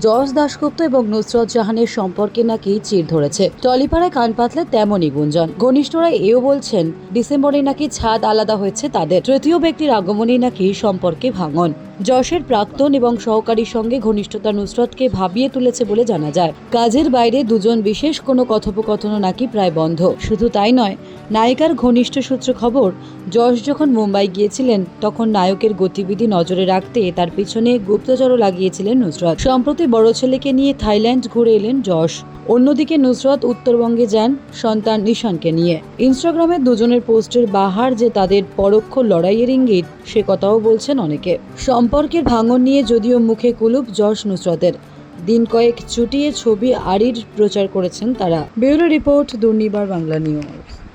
যশ দাশগুপ্ত এবং নুসরত জাহানের সম্পর্কে নাকি চির ধরেছে। টলিপাড়ায় কান পাতলে তেমনই গুঞ্জন। ঘনিষ্ঠরা এও বলছেন, ডিসেম্বরে নাকি ছাদ আলাদা হয়েছে তাদের। তৃতীয় ব্যক্তির আগমনই নাকি সম্পর্কে ভাঙন। যশের প্রাক্তন এবং সহকারীর সঙ্গে ঘনিষ্ঠতা নুসরতকে ভাবিয়ে তুলেছে বলে জানা যায়। কাজের বাইরে দুজন বিশেষ কোনো কথোপকথনও নাকি প্রায় বন্ধ। শুধু তাই নয়, নায়িকার ঘনিষ্ঠ সূত্র খবর যশ যখন মুম্বাই গিয়েছিলেন, তখন নায়কের গতিবিধি নজরে রাখতে তার পিছনে গুপ্তচরও লাগিয়েছিলেন নুসরত। সম্প্রতি বড় ছেলেকে নিয়ে থাইল্যান্ড ঘুরে এলেন যশ। অন্যদিকে নুসরত উত্তরবঙ্গে যান সন্তান নিশানকে নিয়ে। ইনস্টাগ্রামে দুজনের পোস্টের বাহার যে তাদের পরোক্ষ লড়াইয়ের ইঙ্গিত, সে কথাও বলছেন অনেকে। সম্পর্কের ভাঙন নিয়ে যদিও মুখে কুলুপ যশ নুসরতের। দিন কয়েক চুটিয়ে ছবি আড়ির প্রচার করেছেন তারা। Bureau report Durnibar Bangla news.